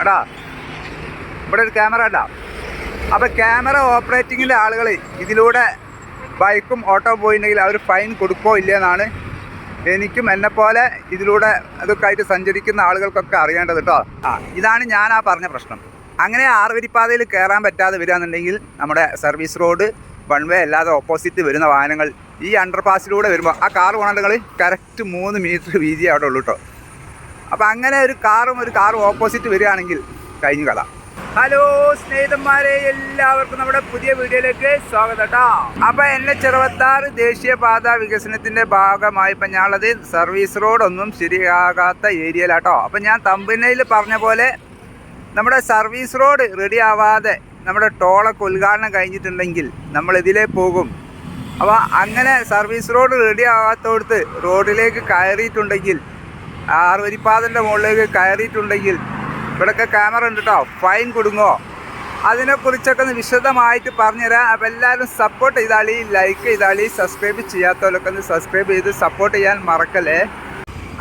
എടാ ഇവിടെ ഒരു ക്യാമറ ഉണ്ടാ അപ്പോൾ ക്യാമറ ഓപ്പറേറ്റിങ്ങിലെ ആളുകൾ ഇതിലൂടെ ബൈക്കും ഓട്ടോ പോയിട്ടുണ്ടെങ്കിൽ അവർ ഫൈൻ കൊടുക്കോ ഇല്ലയെന്നാണ് എനിക്കും എന്നെപ്പോലെ ഇതിലൂടെ അതൊക്കെ ആയിട്ട് സഞ്ചരിക്കുന്ന ആളുകൾക്കൊക്കെ അറിയേണ്ടത് കേട്ടോ ആ ഇതാണ് ഞാൻ ആ പറഞ്ഞ പ്രശ്നം. അങ്ങനെ ആറുവരിപ്പാതയിൽ കയറാൻ പറ്റാതെ വരികയെന്നുണ്ടെങ്കിൽ നമ്മുടെ സർവീസ് റോഡ് വൺ വേ അല്ലാതെ ഓപ്പോസിറ്റ് വരുന്ന വാഹനങ്ങൾ ഈ അണ്ടർപാസിലൂടെ വരുമ്പോൾ ആ കാർ പോകണങ്ങൾ കറക്റ്റ് മൂന്ന് മീറ്റർ വീതി അവിടെ ഉള്ളൂ കേട്ടോ അപ്പം അങ്ങനെ ഒരു കാറും ഒരു കാറും ഓപ്പോസിറ്റ് വരികയാണെങ്കിൽ കഴിഞ്ഞു കഥ ഹലോ സ്നേഹിതന്മാരെ എല്ലാവർക്കും നമ്മുടെ പുതിയ വീഡിയോയിലേക്ക് സ്വാഗതം കേട്ടോ അപ്പൊ എന്നെ ചെറുപത്താറ് ദേശീയപാത വികസനത്തിന്റെ ഭാഗമായി ഇപ്പൊ ഞാനുള്ളത് സർവീസ് റോഡ് ഒന്നും ശരിയാകാത്ത ഏരിയയിലാട്ടോ അപ്പൊ ഞാൻ തമ്പിനയിൽ പറഞ്ഞ പോലെ നമ്മുടെ സർവീസ് റോഡ് റെഡി ആവാതെ നമ്മുടെ ടോളൊക്കെ ഉദ്ഘാടനം കഴിഞ്ഞിട്ടുണ്ടെങ്കിൽ നമ്മൾ ഇതിലേ പോകും. അപ്പോൾ അങ്ങനെ സർവീസ് റോഡ് റെഡി ആവാത്തോടുത്ത് റോഡിലേക്ക് കയറിയിട്ടുണ്ടെങ്കിൽ ആറുവരിപ്പാതന്റെ മുകളിലേക്ക് കയറിയിട്ടുണ്ടെങ്കിൽ ഇവിടെയൊക്കെ ക്യാമറ ഉണ്ട് കേട്ടോ ഫൈൻ കൊടുങ്ങോ? അതിനെക്കുറിച്ചൊക്കെ ഒന്ന് വിശദമായിട്ട് പറഞ്ഞുതരാം. അപ്പോൾ എല്ലാവരും സപ്പോർട്ട് ചെയ്താളി ലൈക്ക് ചെയ്താളി സബ്സ്ക്രൈബ് ചെയ്യാത്തവരൊക്കെ ഒന്ന് സബ്സ്ക്രൈബ് ചെയ്ത് സപ്പോർട്ട് ചെയ്യാൻ മറക്കല്ലേ?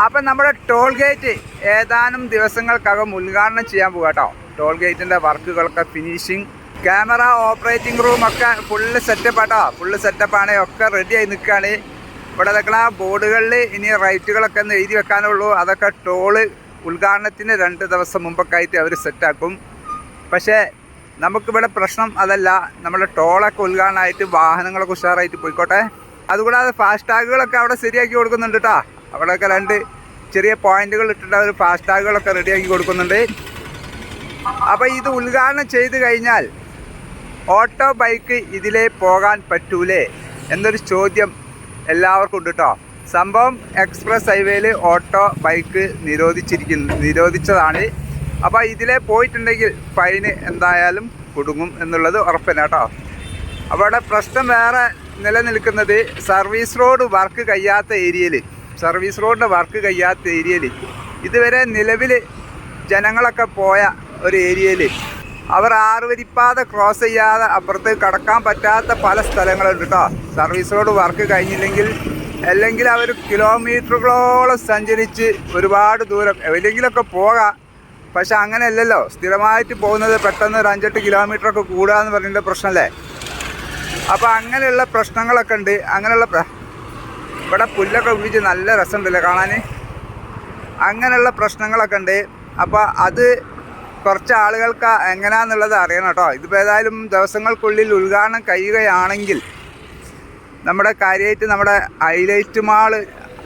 അപ്പം നമ്മുടെ ടോൾ ഗേറ്റ് ഏതാനും ദിവസങ്ങൾക്കകം ഉദ്ഘാടനം ചെയ്യാൻ പോകുക കേട്ടോ ടോൾ ഗേറ്റിന്റെ വർക്കുകളൊക്കെ ഫിനിഷിങ് ക്യാമറ ഓപ്പറേറ്റിംഗ് റൂമൊക്കെ ഫുള്ള് സെറ്റപ്പ് ആട്ടോ ഫുള്ള് സെറ്റപ്പാണ് ഒക്കെ റെഡിയായി നിൽക്കുകയാണ്. ഇവിടെ നിൽക്കണ ബോർഡുകളിൽ ഇനി റൈറ്റുകളൊക്കെ ഒന്ന് എഴുതി വെക്കാനുള്ളൂ. അതൊക്കെ ടോൾ ഉദ്ഘാടനത്തിന് രണ്ട് ദിവസം മുമ്പൊക്കെ ആയിട്ട് അവർ സെറ്റാക്കും പക്ഷേ നമുക്കിവിടെ പ്രശ്നം അതല്ല. നമ്മുടെ ടോളൊക്കെ ഉദ്ഘാടനമായിട്ട് വാഹനങ്ങളൊക്കെ ഉഷാറായിട്ട് പോയിക്കോട്ടെ. അതുകൂടാതെ ഫാസ്ടാഗുകളൊക്കെ അവിടെ ശരിയാക്കി കൊടുക്കുന്നുണ്ട് കേട്ടോ അവിടെയൊക്കെ രണ്ട് ചെറിയ പോയിന്റുകൾ ഇട്ടിട്ട് അവർ ഫാസ്ടാഗുകളൊക്കെ റെഡിയാക്കി കൊടുക്കുന്നുണ്ട്. അപ്പോൾ ഇത് ഉദ്ഘാടനം ചെയ്ത് കഴിഞ്ഞാൽ ഓട്ടോ ബൈക്ക് ഇതിലേ പോകാൻ പറ്റൂലേ എന്നൊരു ചോദ്യം എല്ലാവർക്കും ഉണ്ട് കേട്ടോ സംഭവം എക്സ്പ്രസ് ഹൈവേയിൽ ഓട്ടോ ബൈക്ക് നിരോധിച്ചിരിക്കുന്നു നിരോധിച്ചതാണ്. അപ്പോൾ ഇതിലെ പോയിട്ടുണ്ടെങ്കിൽ ഫൈന് എന്തായാലും കുടുങ്ങും എന്നുള്ളത് ഉറപ്പന്നെ കേട്ടോ അവിടെ പ്രശ്നം വേറെ നിലനിൽക്കുന്നത് സർവീസ് റോഡ് വർക്ക് കഴിയാത്ത ഏരിയയിൽ സർവീസ് റോഡിന്റെ വർക്ക് കഴിയാത്ത ഏരിയയിൽ ഇതുവരെ നിലവിൽ ജനങ്ങളൊക്കെ പോയ ഒരു ഏരിയയിൽ അവർ ആറുവരിപ്പാത ക്രോസ് ചെയ്യാതെ അപ്പുറത്ത് കടക്കാൻ പറ്റാത്ത പല സ്ഥലങ്ങളുണ്ട് കേട്ടോ സർവീസ് റോഡ് വർക്ക് കഴിഞ്ഞില്ലെങ്കിൽ അല്ലെങ്കിൽ അവർ കിലോമീറ്ററുകളോളം സഞ്ചരിച്ച് ഒരുപാട് ദൂരം എവിടെയെങ്കിലുമൊക്കെ പോകാം. പക്ഷെ അങ്ങനെയല്ലല്ലോ. സ്ഥിരമായിട്ട് പോകുന്നത് പെട്ടെന്ന് ഒരു അഞ്ചെട്ട് കിലോമീറ്ററൊക്കെ കൂടുക എന്ന് പറഞ്ഞിട്ട് പ്രശ്നമല്ലേ? അപ്പോൾ അങ്ങനെയുള്ള പ്രശ്നങ്ങളൊക്കെ ഉണ്ട്. അങ്ങനെയുള്ള ഇവിടെ പുല്ലൊക്കെ ഉപയോഗിച്ച് നല്ല രസമുണ്ടല്ലേ കാണാൻ? അങ്ങനെയുള്ള പ്രശ്നങ്ങളൊക്കെ ഉണ്ട്. അപ്പോൾ അത് കുറച്ച് ആളുകൾക്ക് എങ്ങനെയാണെന്നുള്ളത് അറിയണം കേട്ടോ. ഇതിപ്പോൾ ഏതായാലും ദിവസങ്ങൾക്കുള്ളിൽ ഉദ്ഘാടനം കഴിയുകയാണെങ്കിൽ നമ്മുടെ കാര്യമായിട്ട് നമ്മുടെ ഹൈലൈറ്റ് മാൾ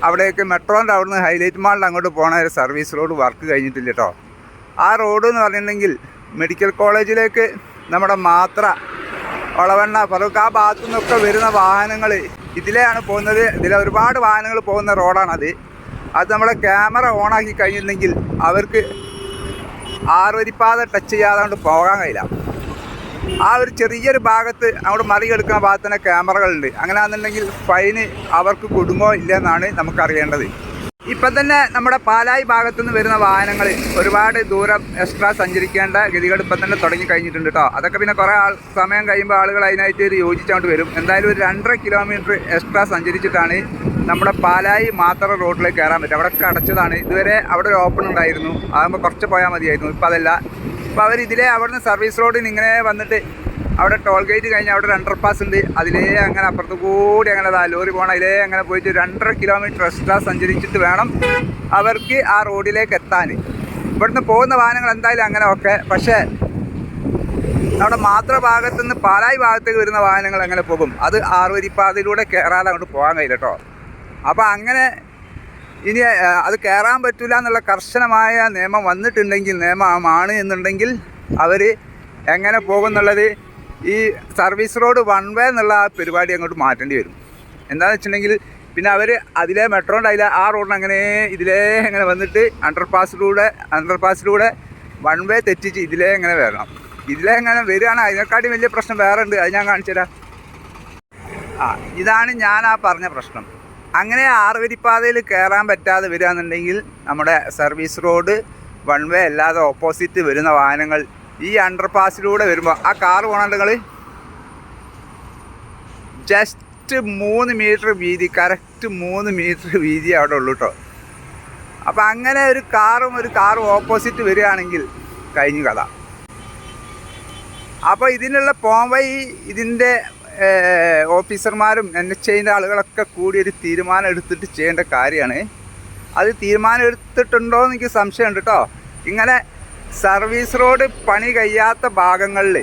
അവിടേക്ക് മെട്രോന്റെ അവിടുന്ന് ഹൈലൈറ്റ് മാളിൽ അങ്ങോട്ട് പോകണ ഒരു സർവീസ് റോഡ് വർക്ക് കഴിഞ്ഞിട്ടില്ല കേട്ടോ. ആ റോഡ് എന്ന് പറഞ്ഞിട്ടുണ്ടെങ്കിൽ മെഡിക്കൽ കോളേജിലേക്ക് നമ്മുടെ മാത്ര ഒളവണ്ണ പറവൂക്ക് ആ ഭാഗത്തു നിന്നൊക്കെ വരുന്ന വാഹനങ്ങൾ ഇതിലെയാണ് പോകുന്നത്. ഇതിലെ ഒരുപാട് വാഹനങ്ങൾ പോകുന്ന റോഡാണത്. അത് നമ്മുടെ ക്യാമറ ഓണാക്കി കഴിഞ്ഞിട്ടുണ്ടെങ്കിൽ അവർക്ക് ആറുവരിപ്പാത ടച്ച് ചെയ്യാതെ കൊണ്ട് പോകാൻ കഴിയില്ല. ആ ഒരു ചെറിയൊരു ഭാഗത്ത് അങ്ങോട്ട് മറികെടുക്കുന്ന ഭാഗത്ത് തന്നെ ക്യാമറകളുണ്ട് അങ്ങനെ ആണെന്നുണ്ടെങ്കിൽ ഫൈന് അവർക്ക് കൊടുങ്ങോ ഇല്ലെന്നാണ് നമുക്കറിയേണ്ടത്. ഇപ്പം തന്നെ നമ്മുടെ പാലായി ഭാഗത്തു നിന്ന് വരുന്ന വാഹനങ്ങൾ ഒരുപാട് ദൂരം എക്സ്ട്രാ സഞ്ചരിക്കേണ്ട ഗതികൾ ഇപ്പം തന്നെ തുടങ്ങി കഴിഞ്ഞിട്ടുണ്ട് കേട്ടോ. അതൊക്കെ പിന്നെ കുറേ ആൾ സമയം കഴിയുമ്പോൾ ആളുകൾ അതിനായിട്ട് ഒരു യോജിച്ചുകൊണ്ട് വരും. എന്തായാലും ഒരു രണ്ടര കിലോമീറ്റർ എക്സ്ട്രാ സഞ്ചരിച്ചിട്ടാണ് നമ്മുടെ പാലായി മാത്ര റോഡിലേക്ക് കയറാൻ പറ്റും അവിടെ അടച്ചതാണ്. ഇതുവരെ അവിടെ ഒരു ഓപ്പൺ ഉണ്ടായിരുന്നു. അതാകുമ്പോൾ കുറച്ച് പോയാൽ മതിയായിരുന്നു. ഇപ്പം അതല്ല. അവർ ഇതിലെ അവിടുന്ന് സർവീസ് റോഡിൽ ഇങ്ങനെ വന്നിട്ട് അവിടെ ടോൾ ഗേറ്റ് കഴിഞ്ഞ് അവിടെ ഒരു അണ്ടർ പാസ് ഉണ്ട്. അതിലേ അങ്ങനെ അപ്പുറത്ത് കൂടി അങ്ങനെ ദാ ലോറി പോകണം അതിലേ അങ്ങനെ പോയിട്ട് രണ്ടര കിലോമീറ്റർ എക്സ്ട്രാ സഞ്ചരിച്ചിട്ട് വേണം അവർക്ക് ആ റോഡിലേക്ക് എത്താൻ. ഇവിടുന്ന് പോകുന്ന വാഹനങ്ങൾ എന്തായാലും അങ്ങനെ ഒക്കെ. പക്ഷേ നമ്മുടെ മാത്ര ഭാഗത്തു നിന്ന് പാലായി ഭാഗത്തേക്ക് വരുന്ന വാഹനങ്ങൾ അങ്ങനെ പോകും. അത് ആറുവരിപ്പാതയിലൂടെ കയറാതെ അങ്ങോട്ട് പോകാൻ കഴിയില്ല കേട്ടോ. അപ്പോൾ അങ്ങനെ ഇനി അത് കയറാൻ പറ്റില്ല എന്നുള്ള കർശനമായ നിയമം വന്നിട്ടുണ്ടെങ്കിൽ നിയമമാണ് എന്നുണ്ടെങ്കിൽ അവർ എങ്ങനെ പോകുന്നുള്ളത് ഈ സർവീസ് റോഡ് വൺ വേ എന്നുള്ള ആ പരിപാടി അങ്ങോട്ട് മാറ്റേണ്ടി വരും. എന്താണെന്ന് വെച്ചിട്ടുണ്ടെങ്കിൽ പിന്നെ അവർ അതിലെ മെട്രോ ഉണ്ടായില്ല ആ റോഡിന് അങ്ങനെ ഇതിലേ അങ്ങനെ വന്നിട്ട് അണ്ടർ പാസിലൂടെ അണ്ടർ പാസിലൂടെ വൺ വേ തെറ്റിച്ച് ഇതിലേ അങ്ങനെ വരണം. ഇതിലേ അങ്ങനെ വരികയാണ് അതിനെക്കാട്ടി വലിയ പ്രശ്നം വേറെ ഉണ്ട് അത് ഞാൻ കാണിച്ചു തരാം. ആ ഇതാണ് ഞാൻ ആ പറഞ്ഞ പ്രശ്നം. അങ്ങനെ ആറുവരിപ്പാതയിൽ കയറാൻ പറ്റാതെ വരികയാണെന്നുണ്ടെങ്കിൽ നമ്മുടെ സർവീസ് റോഡ് വൺ വേ അല്ലാതെ ഓപ്പോസിറ്റ് വരുന്ന വാഹനങ്ങൾ ഈ അണ്ടർപാസിലൂടെ വരുമ്പോൾ ആ കാർ പോകണുണ്ട് നിങ്ങൾ ജസ്റ്റ് മൂന്ന് മീറ്റർ വീതി കറക്റ്റ് മൂന്ന് മീറ്റർ വീതി അവിടെ ഉള്ളൂ കേട്ടോ അപ്പോൾ അങ്ങനെ ഒരു കാറും ഒരു കാറും ഓപ്പോസിറ്റ് വരികയാണെങ്കിൽ കഴിഞ്ഞു കഥ. അപ്പോൾ ഇതിനുള്ള പോംവൈ ഇതിന്റെ ഓഫീസർമാരും എൻ എച്ച് ഐന്റെ ആളുകളൊക്കെ കൂടി ഒരു തീരുമാനം എടുത്തിട്ട് ചെയ്യേണ്ട കാര്യമാണ്. അത് തീരുമാനം എടുത്തിട്ടുണ്ടോ എന്ന് എനിക്ക് സംശയമുണ്ട് കേട്ടോ ഇങ്ങനെ സർവീസ് റോഡ് പണി കഴിയാത്ത ഭാഗങ്ങളിൽ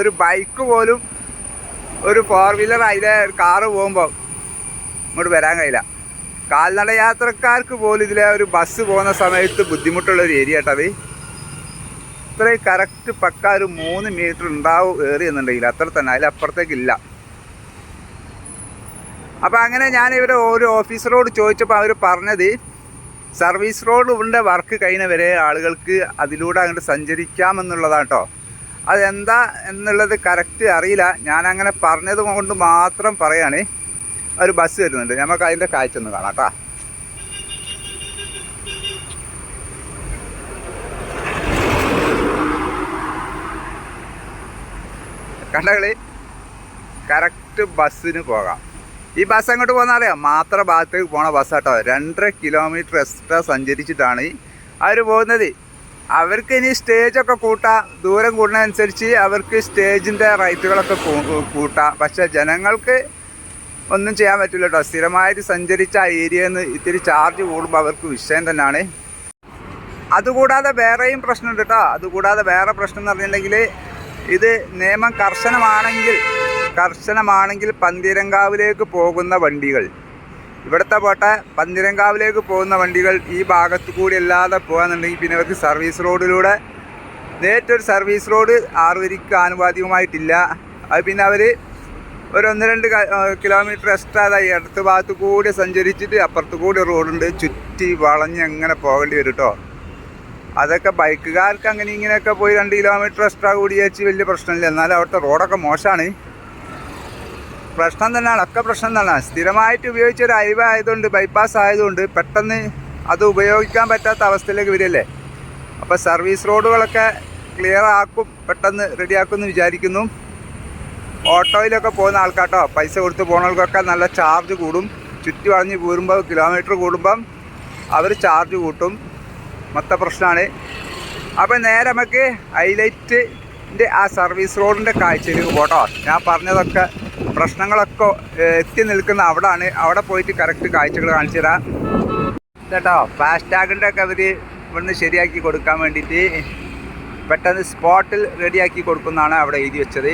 ഒരു ബൈക്ക് പോലും ഒരു ഫോർ വീലർ അതിലെ കാറ് പോകുമ്പോൾ ഇങ്ങോട്ട് വരാൻ കഴിയില്ല. കാൽനട യാത്രക്കാർക്ക് പോലും ഇതിലെ ഒരു ബസ് പോകുന്ന സമയത്ത് ബുദ്ധിമുട്ടുള്ള ഒരു ഏരിയ കേട്ടോ അത് ഇത്രയും കറക്റ്റ് പക്ക ഒരു മൂന്ന് മീറ്റർ ഉണ്ടാവും ഏറി എന്നുണ്ടെങ്കിൽ അത്ര തന്നെ. അതിലപ്പുറത്തേക്കില്ല അപ്പം അങ്ങനെ ഞാൻ ഇവരെ ഒരു ഓഫീസറോട് ചോദിച്ചപ്പോൾ അവർ പറഞ്ഞത് സർവീസ് റോഡിന്റെ വർക്ക് കഴിഞ്ഞ വരെ ആളുകൾക്ക് അതിലൂടെ അങ്ങോട്ട് സഞ്ചരിക്കാമെന്നുള്ളതാണ് കേട്ടോ. അതെന്താ എന്നുള്ളത് കറക്റ്റ് അറിയില്ല. ഞാൻ അങ്ങനെ പറഞ്ഞത് കൊണ്ട് മാത്രം പറയുകയാണ് ഒരു ബസ് വരുന്നുണ്ട്. നമുക്ക് അതിന്റെ കാഴ്ച ഒന്ന് കാണാം കേട്ടോ. കണ്ടകളി കറക്റ്റ് ബസ്സിന് പോകാം. ഈ ബസ് അങ്ങോട്ട് പോകുന്ന അറിയാം? മാത്ര ഭാഗത്തേക്ക് പോണ ബസ് കേട്ടോ രണ്ടര കിലോമീറ്റർ എക്സ്ട്രാ സഞ്ചരിച്ചിട്ടാണ് അവർ പോകുന്നത്. അവർക്ക് ഇനി സ്റ്റേജൊക്കെ കൂട്ടാം. ദൂരം കൂടുന്നതനുസരിച്ച് അവർക്ക് സ്റ്റേജിന്റെ റൈറ്റുകളൊക്കെ കൂട്ടാം. പക്ഷേ ജനങ്ങൾക്ക് ഒന്നും ചെയ്യാൻ പറ്റില്ല കേട്ടോ സ്ഥിരമായിട്ട് സഞ്ചരിച്ച ഏരിയയിൽ നിന്ന് ഇത്തിരി ചാർജ് കൂടുമ്പോൾ അവർക്ക് വിഷയം തന്നെയാണ് അതുകൂടാതെ വേറെയും പ്രശ്നമുണ്ട് കേട്ടോ അതുകൂടാതെ വേറെ പ്രശ്നം എന്ന് പറഞ്ഞിട്ടുണ്ടെങ്കിൽ ഇത് നിയമം കർശനമാണെങ്കിൽ കർശനമാണെങ്കിൽ പന്തിരങ്കാവിലേക്ക് പോകുന്ന വണ്ടികൾ. ഇവിടുത്തെ പോട്ടെ പന്തിരങ്കാവിലേക്ക് പോകുന്ന വണ്ടികൾ ഈ ഭാഗത്ത് കൂടി അല്ലാതെ പോകാന്നുണ്ടെങ്കിൽ പിന്നെ അവർക്ക് സർവീസ് റോഡിലൂടെ നേരിട്ടൊരു സർവീസ് റോഡ് ആറുവരിക്ക് ആനുപാതികമായിട്ടില്ല. അത് പിന്നെ അവർ ഒരു ഒന്ന് രണ്ട് കിലോമീറ്റർ എക്സ്ട്രാ അതായി അടുത്ത ഭാഗത്ത് കൂടി സഞ്ചരിച്ചിട്ട് അപ്പുറത്ത് കൂടി റോഡുണ്ട്. ചുറ്റി വളഞ്ഞ് അങ്ങനെ പോകേണ്ടി വരും കേട്ടോ അതൊക്കെ ബൈക്കുകാർക്ക് അങ്ങനെ ഇങ്ങനെയൊക്കെ പോയി രണ്ട് കിലോമീറ്റർ എക്സ്ട്രാ കൂടി വെച്ച് വലിയ പ്രശ്നമില്ല. എന്നാലും അവിടുത്തെ റോഡൊക്കെ മോശമാണ്. പ്രശ്നം തന്നെയാണ് ഒക്കെ പ്രശ്നം തന്നെയാണ്. സ്ഥിരമായിട്ട് ഉപയോഗിച്ച ഒരു ഹൈവേ ആയതുകൊണ്ട് ബൈപ്പാസ് ആയതുകൊണ്ട് പെട്ടെന്ന് അത് ഉപയോഗിക്കാൻ പറ്റാത്ത അവസ്ഥയിലേക്ക് വരില്ലേ അപ്പോൾ സർവീസ് റോഡുകളൊക്കെ ക്ലിയർ ആക്കും പെട്ടെന്ന് റെഡിയാക്കും എന്ന് വിചാരിക്കുന്നു. ഓട്ടോയിലൊക്കെ പോകുന്ന ആൾക്കാട്ടോ പൈസ കൊടുത്ത് പോകുന്നവർക്കൊക്കെ നല്ല ചാർജ് കൂടും. ചുറ്റി വളഞ്ഞ് പോരുമ്പോൾ കിലോമീറ്റർ കൂടുമ്പം അവർ ചാർജ് കൂട്ടും. മൊത്ത പ്രശ്നമാണ് അപ്പോൾ നേരെ നമുക്ക് ഹൈലൈറ്റിന്റെ ആ സർവീസ് റോഡിന്റെ കാഴ്ചയിലേക്ക് പോട്ടോ. ഞാൻ പറഞ്ഞതൊക്കെ പ്രശ്നങ്ങളൊക്കെ എത്തി നിൽക്കുന്ന അവിടാണ്. അവിടെ പോയിട്ട് കറക്റ്റ് കാഴ്ചകൾ കാണിച്ചു തരാം. കേട്ടോ ഫാസ്റ്റാഗിന്റെ ഒക്കെ അവർ ഇവിടുന്ന് ശരിയാക്കി കൊടുക്കാൻ വേണ്ടിയിട്ട് പെട്ടെന്ന് സ്പോട്ടിൽ റെഡിയാക്കി കൊടുക്കുന്നതാണ് അവിടെ എഴുതി വെച്ചത്.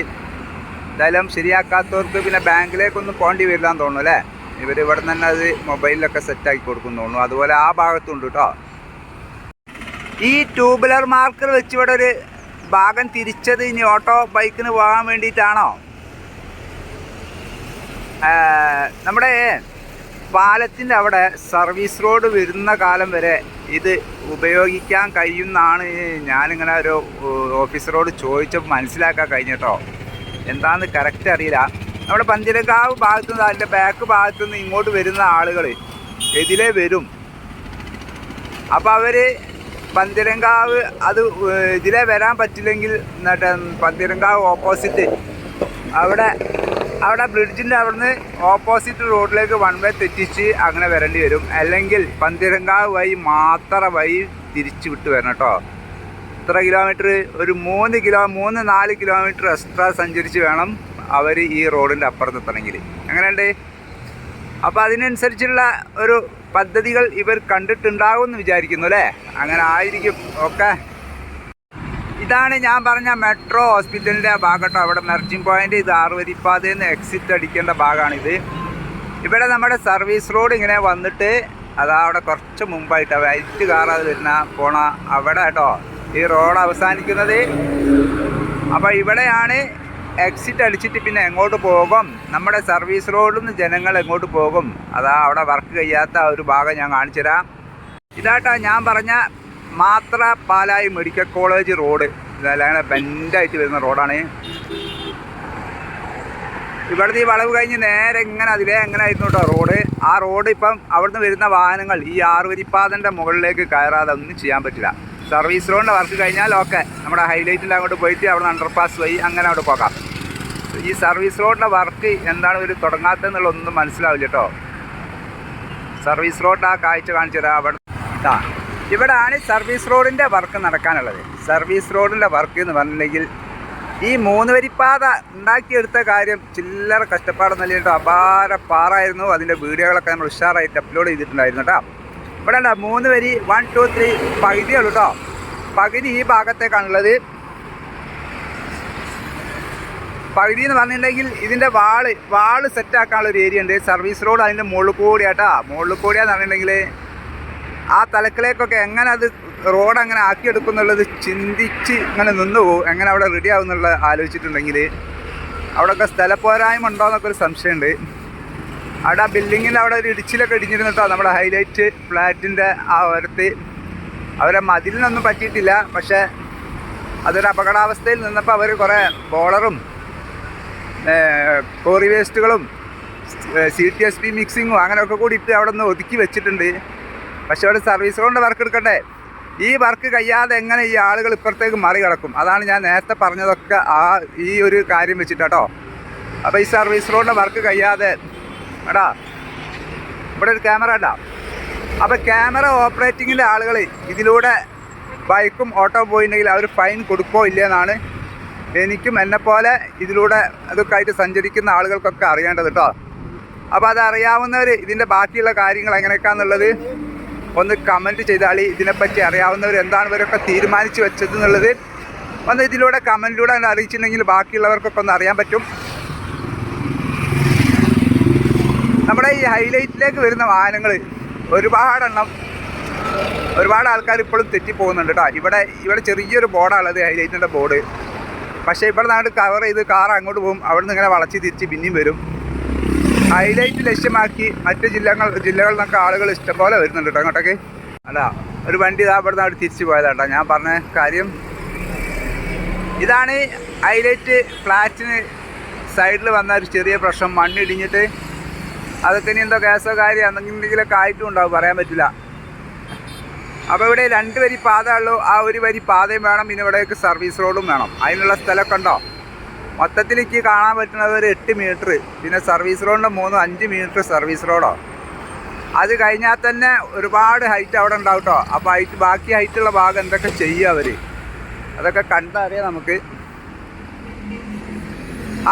എന്തായാലും ശരിയാക്കാത്തവർക്ക് പിന്നെ ബാങ്കിലേക്കൊന്നും പോകേണ്ടി വരില്ലാന്ന് തോന്നുന്നു അല്ലേ? ഇവർ ഇവിടെ തന്നെ അത് മൊബൈലിലൊക്കെ സെറ്റാക്കി കൊടുക്കുന്നു തോന്നുന്നു. അതുപോലെ ആ ഭാഗത്തുണ്ട് കേട്ടോ. ഈ ട്യൂബുലർ മാർക്കർ വെച്ച് ഇവിടെ ഒരു ഭാഗം തിരിച്ചത് ഇനി ഓട്ടോ ബൈക്കിന് പോകാൻ വേണ്ടിയിട്ടാണോ? നമ്മുടെ പാലത്തിന്റെ അവിടെ സർവീസ് റോഡ് വരുന്ന കാലം വരെ ഇത് ഉപയോഗിക്കാൻ കഴിയുമെന്നാണ് ഞാനിങ്ങനെ ഒരു ഓഫീസറോട് ചോദിച്ചപ്പോൾ മനസ്സിലാക്കാൻ കഴിഞ്ഞിട്ടോ? എന്താണെന്ന് കറക്റ്റ് അറിയില്ല. നമ്മുടെ പന്തിരക്കാവ് ഭാഗത്തു നിന്ന് അതിന്റെ ബാക്ക് ഭാഗത്തു നിന്ന് ഇങ്ങോട്ട് വരുന്ന ആളുകൾ എതിലേ വരും. അപ്പോൾ അവർ പന്തിരങ്കാവ് അത് ഇതിലെ ഇതിലേ വരാൻ പറ്റില്ലെങ്കിൽ എന്നിട്ട് പന്തിരങ്കാവ് ഓപ്പോസിറ്റ് അവിടെ അവിടെ ബ്രിഡ്ജിന്റെ അവിടുന്ന് ഓപ്പോസിറ്റ് റോഡിലേക്ക് വൺ വേ തെറ്റിച്ച് അങ്ങനെ വരേണ്ടി വരും. അല്ലെങ്കിൽ പന്തിരങ്കാവ് വഴി മാത്രം വഴി തിരിച്ചു വിട്ട് വരണം കേട്ടോ ഇത്ര കിലോമീറ്റർ ഒരു മൂന്ന് കിലോ മൂന്ന് നാല് കിലോമീറ്റർ എക്സ്ട്രാ സഞ്ചരിച്ച് വേണം അവർ ഈ റോഡിന്റെ അപ്പുറത്ത് എത്തണമെങ്കിൽ എങ്ങനെയുണ്ട്? അപ്പോൾ അതിനനുസരിച്ചുള്ള ഒരു പദ്ധതികൾ ഇവർ കണ്ടിട്ടുണ്ടാകും എന്ന് വിചാരിക്കുന്നു അല്ലേ? അങ്ങനെ ആയിരിക്കും. ഓക്കെ. ഇതാണ് ഞാൻ പറഞ്ഞ മെട്രോ ഹോസ്പിറ്റലിന്റെ ഭാഗട്ടോ. അവിടെ മെർജിങ് പോയിന്റ് ഇത് ആറുവരിപ്പാതയിൽ നിന്ന് എക്സിറ്റ് അടിക്കേണ്ട ഭാഗമാണിത്. ഇവിടെ നമ്മുടെ സർവീസ് റോഡ് ഇങ്ങനെ വന്നിട്ട് അതാ അവിടെ കുറച്ച് മുമ്പായിട്ട് വൈറ്റ് കാറാതെ വരുന്ന പോണ അവിടെ കേട്ടോ. ഈ റോഡ് അവസാനിക്കുന്നത്. അപ്പോൾ ഇവിടെയാണ് എക്സിറ്റ് അടിച്ചിട്ട് പിന്നെ എങ്ങോട്ട് പോകും? നമ്മുടെ സർവീസ് റോഡിൽ നിന്ന് ജനങ്ങൾ എങ്ങോട്ട് പോകും? അതാ അവിടെ വർക്ക് ചെയ്യാത്ത ഒരു ഭാഗം ഞാൻ കാണിച്ചു തരാം ഇതാട്ടാ ഞാൻ പറഞ്ഞ മാത്ര പാലായി മെഡിക്കൽ കോളേജ് റോഡ്. ഇതല്ലാതെ ബെൻഡായിട്ട് വരുന്ന റോഡാണ്. ഇവിടുന്ന് ഈ വളവ് കഴിഞ്ഞ് നേരെ ഇങ്ങനെ അതിലേ എങ്ങനെ ആയിരുന്നു കേട്ടോ റോഡ്. ആ റോഡ് ഇപ്പം അവിടുന്ന് വരുന്ന വാഹനങ്ങൾ ഈ ആറുവരിപ്പാതന്റെ മുകളിലേക്ക് കയറാതെ ഒന്നും ചെയ്യാൻ പറ്റില്ല. സർവീസ് റോഡിന്റെ വർക്ക് കഴിഞ്ഞാൽ ഓക്കെ നമ്മുടെ ഹൈലൈറ്റിൽ അങ്ങോട്ട് പോയിട്ട് അവിടെ അണ്ടർപാസ് വഴി അങ്ങനെ അവിടെ പോകാം. ഈ സർവീസ് റോഡിന്റെ വർക്ക് എന്താണ് ഒരു തുടങ്ങാത്തെന്നുള്ള ഒന്നും മനസ്സിലാവില്ല കേട്ടോ സർവീസ് റോഡ് ആ കാഴ്ച കാണിച്ചു തരാം. അവിടെ ഇവിടാണ് സർവീസ് റോഡിന്റെ വർക്ക് നടക്കാനുള്ളത്. സർവീസ് റോഡിന്റെ വർക്ക് എന്ന് പറഞ്ഞിട്ടുണ്ടെങ്കിൽ ഈ മൂന്ന് വരിപ്പാത ഉണ്ടാക്കിയെടുത്ത കാര്യം ചില്ലറ കഷ്ടപ്പാടൊന്നും കേട്ടോ അപാര പാറായിരുന്നു. അതിന്റെ വീഡിയോകളൊക്കെ നമ്മൾ ഉഷാറായിട്ട് അപ്ലോഡ് ചെയ്തിട്ടുണ്ടായിരുന്നു കേട്ടോ. ഇവിടെ ഉണ്ടോ? മൂന്ന് വരി വൺ ടു ത്രീ പകുതിയുള്ളൂ കേട്ടോ. പകുതി ഈ ഭാഗത്തേക്കാണുള്ളത്. പകുതി എന്ന് പറഞ്ഞിട്ടുണ്ടെങ്കിൽ ഇതിന്റെ വാൾ വാൾ സെറ്റാക്കാനുള്ള ഒരു ഏരിയ ഉണ്ട്. സർവീസ് റോഡ് അതിന്റെ മുകളിൽ കൂടിയാട്ടാ മുകളിൽ കൂടിയാന്ന് പറഞ്ഞിട്ടുണ്ടെങ്കിൽ ആ തലക്കിലേക്കൊക്കെ എങ്ങനെ അത് റോഡ് അങ്ങനെ ആക്കിയെടുക്കും എന്നുള്ളത് ചിന്തിച്ച് ഇങ്ങനെ നിന്ന് പോകും എങ്ങനെ അവിടെ റെഡി ആവും എന്നുള്ളത് ആലോചിച്ചിട്ടുണ്ടെങ്കിൽ അവിടെയൊക്കെ സ്ഥലപ്പോരായ്മ ഉണ്ടോ എന്നൊക്കെ ഒരു സംശയമുണ്ട്. അവിടെ ആ ബിൽഡിങ്ങിന്റെ അവിടെ ഒരു ഇടിച്ചിലൊക്കെ ഇടിഞ്ഞിരുന്നിട്ടോ നമ്മുടെ ഹൈലൈറ്റ് ഫ്ലാറ്റിന്റെ ആ ഓരത്ത് അവരെ മതിലിനൊന്നും പറ്റിയിട്ടില്ല. പക്ഷേ അതൊരു അപകടാവസ്ഥയിൽ നിന്നപ്പോൾ അവർ കുറേ ബോളറും കോറി വേസ്റ്റുകളും സി ടി എസ് പി മിക്സിങ്ങും അങ്ങനെയൊക്കെ കൂടി ഇട്ട് അവിടെ നിന്ന് ഒതുക്കി വെച്ചിട്ടുണ്ട്. പക്ഷേ അവിടെ സർവീസ് കൊണ്ട് വർക്ക് എടുക്കണ്ടേ? ഈ വർക്ക് കഴിയാതെ എങ്ങനെ ഈ ആളുകൾ ഇപ്പുറത്തേക്ക് മറികടക്കും? അതാണ് ഞാൻ നേരത്തെ പറഞ്ഞതൊക്കെ ആ ഈ ഒരു കാര്യം വെച്ചിട്ടാട്ടോ. അപ്പോൾ ഈ സർവീസ് റോഡിന്റെ വർക്ക് കഴിയാതെ എടാ ഇവിടെ ഒരു ക്യാമറ ഉണ്ടാ അപ്പോൾ ക്യാമറ ഓപ്പറേറ്റിങ്ങിലെ ആളുകൾ ഇതിലൂടെ ബൈക്കും ഓട്ടോ പോയിട്ടുണ്ടെങ്കിൽ അവർ ഫൈൻ കൊടുക്കോ ഇല്ലയെന്നാണ് എനിക്കും എന്നെപ്പോലെ ഇതിലൂടെ അതൊക്കെ ആയിട്ട് സഞ്ചരിക്കുന്ന ആളുകൾക്കൊക്കെ അറിയേണ്ടത് കേട്ടോ അപ്പോൾ അതറിയാവുന്നവർ ഇതിന്റെ ബാക്കിയുള്ള കാര്യങ്ങൾ എങ്ങനെയൊക്കെയാണെന്നുള്ളത് ഒന്ന് കമന്റ് ചെയ്താൽ ഇതിനെപ്പറ്റി അറിയാവുന്നവർ എന്താണ് ഇവരൊക്കെ തീരുമാനിച്ച് വെച്ചത് എന്നുള്ളത് ഒന്ന് ഇതിലൂടെ കമന്റിലൂടെ ഒന്ന് അറിയിച്ചിട്ടുണ്ടെങ്കിൽ ബാക്കിയുള്ളവർക്കൊക്കെ ഒന്ന് അറിയാൻ പറ്റും. നമ്മുടെ ഈ ഹൈലൈറ്റിലേക്ക് വരുന്ന വാഹനങ്ങൾ ഒരുപാടെണ്ണം ഒരുപാട് ആൾക്കാർ ഇപ്പോഴും തെറ്റിപ്പോകുന്നുണ്ട് കേട്ടോ. ഇവിടെ ഇവിടെ ചെറിയൊരു ബോർഡാണുള്ളത് ഹൈലൈറ്റിന്റെ ബോർഡ് പക്ഷേ ഇവിടെ നാട് കവർ ചെയ്ത് കാർ അങ്ങോട്ട് പോകും. അവിടെ നിന്ന് ഇങ്ങനെ വളച്ച് തിരിച്ച് പിന്നെയും വരും. ഹൈലൈറ്റ് ലക്ഷ്യമാക്കി മറ്റു ജില്ലകൾ ജില്ലകളിൽ നിന്നൊക്കെ ആളുകൾ ഇഷ്ടംപോലെ വരുന്നുണ്ട് കേട്ടോ അങ്ങോട്ടൊക്കെ. അല്ല ഒരു വണ്ടി ഇതാ ഇവിടെ നിന്ന് തിരിച്ചു പോയതാട്ടോ ഞാൻ പറഞ്ഞ കാര്യം. ഇതാണ് ഹൈലൈറ്റ് ഫ്ലാറ്റിന് സൈഡിൽ വന്ന ഒരു ചെറിയ പ്രശ്നം മണ്ണിടിഞ്ഞിട്ട് അതൊക്കെ ഇനി എന്തോ കേസോ കാര്യം എന്തെങ്കിലുമൊക്കെ ആയിട്ടും ഉണ്ടാവും പറയാൻ പറ്റില്ല. അപ്പോൾ ഇവിടെ രണ്ട് വരി പാത ഉള്ളൂ ആ ഒരു വരി പാതയും വേണം ഇനി ഇവിടേക്ക് സർവീസ് റോഡും വേണം. അതിനുള്ള സ്ഥലമൊക്കെ ഉണ്ടോ? മൊത്തത്തിലേക്ക് കാണാൻ പറ്റുന്നത് ഒരു എട്ട് മീറ്റർ. പിന്നെ സർവീസ് റോഡിന്റെ മൂന്ന് അഞ്ച് മീറ്റർ സർവീസ് റോഡോ അത് കഴിഞ്ഞാൽ തന്നെ ഒരുപാട് ഹൈറ്റ് അവിടെ ഉണ്ടാവും കേട്ടോ അപ്പോൾ ഹൈറ്റ് ബാക്കി ഹൈറ്റുള്ള ഭാഗം എന്തൊക്കെ ചെയ്യുക അവർ അതൊക്കെ കണ്ടറിയാം നമുക്ക്.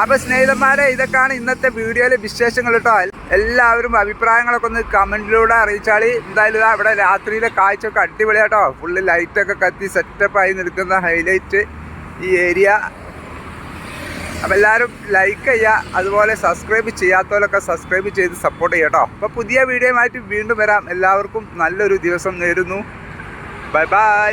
അപ്പോൾ സ്നേഹിതന്മാരെ ഇതൊക്കെയാണ് ഇന്നത്തെ വീഡിയോയിലെ വിശേഷങ്ങൾ കേട്ടോ എല്ലാവരും അഭിപ്രായങ്ങളൊക്കെ ഒന്ന് കമന്റിലൂടെ അറിയിച്ചാൽ എന്തായാലും ഇതാ ഇവിടെ രാത്രിയിലെ കാഴ്ചയൊക്കെ അടിപൊളിയാട്ടോ ഫുള്ള് ലൈറ്റൊക്കെ കത്തി സെറ്റപ്പായി നിൽക്കുന്ന ഹൈലൈറ്റ് ഈ ഏരിയ അപ്പോൾ എല്ലാവരും ലൈക്ക് ചെയ്യുക അതുപോലെ സബ്സ്ക്രൈബ് ചെയ്യാത്തവരൊക്കെ സബ്സ്ക്രൈബ് ചെയ്ത് സപ്പോർട്ട് ചെയ്യാം കേട്ടോ അപ്പോൾ പുതിയ വീഡിയോയുമായിട്ട് വീണ്ടും വരാം. എല്ലാവർക്കും നല്ലൊരു ദിവസം നേരുന്നു. Bye bye